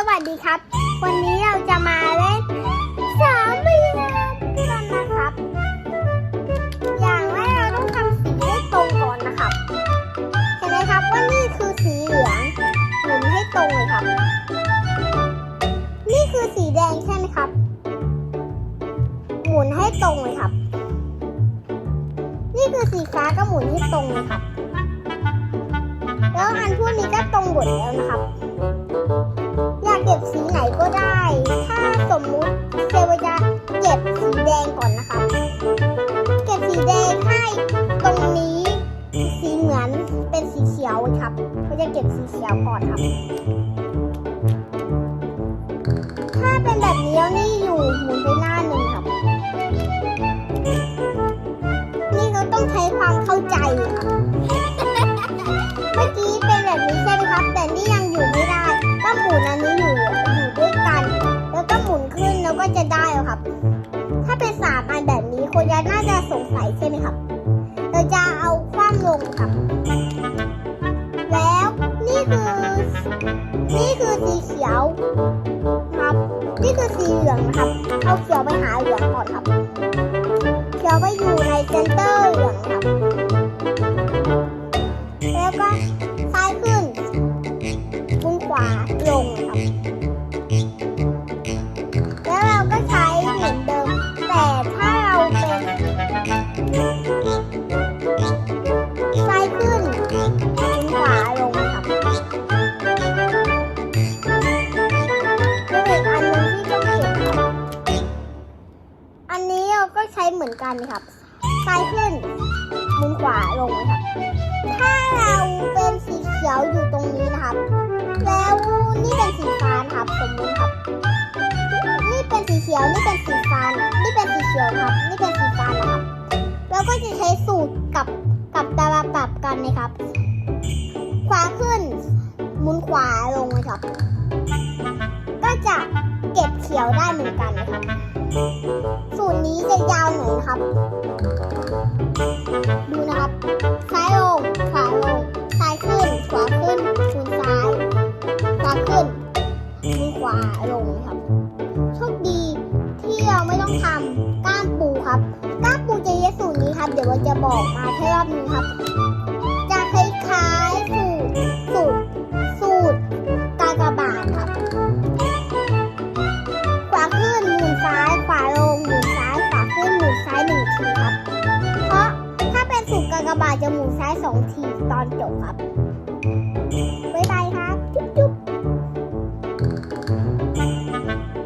สวัสดีครับ วันนี้เราจะมาเล่นสามเหลี่ยมกันนะครับ อย่างแรกเราต้องทำสีให้ตรงก่อนนะครับ เห็นไหมครับว่านี่คือสีเหลืองหมุนให้ตรงเลยครับ นี่คือสีแดงใช่ไหมครับ หมุนให้ตรงเลยครับ นี่คือสีฟ้าก็หมุนให้ตรงเลยครับ แล้วอันพวกนี้ก็ตรงหมดแล้วนะครับ เก็บสีแดงก่อนนะคะเก็บสีแดงให้ตรงนี้ สีเหมือนเป็นสีเขียวครับเขาจะเก็บสีเขียวก่อนครับ ถ้าเป็นแบบนี้แล้วนี่อยู่หมุนไปหน้า จะเอาคว่ำลงครับ แล้วนี่คือนี่คือสีเขียวครับ นี่คือสีเหลืองนะครับ เอาเขียวไปหาเหลืองก่อนครับ เขียวไปอยู่ในเซนเตอร์เหลืองครับ แล้วก็ เราก็ใช้เหมือนกันครับ ซ้ายขึ้นมุมขวาลงครับ ถ้าเราเป็นสีเขียวอยู่ตรงนี้นะครับ แล้วนี่เป็นสีฟ้านะครับสมมติครับ นี่เป็นสีเขียวนี่เป็นสีฟ้านี่เป็นสีเขียวครับ นี่เป็นสีฟ้านะครับ แล้วก็จะใช้สูตรกับกับตาราปรับกันนะครับ ขวาขึ้น มุนขวาลงนะครับ ก็จะ เก็บเขียวได้เหมือนกันนะครับ สูตรนี้จะยาวหน่อยครับ ดูนะครับ ซ้ายลงขวาลง ซ้ายขึ้น ขวาขึ้นหมุนซ้าย ขวาขึ้นหมุนขวาลงครับ โชคดีที่เราไม่ต้องทำก้ามปูครับ ก้ามปูจะเยอะสูตรนี้ครับ เดี๋ยวเราจะบอกมาให้รอบนึงครับ up.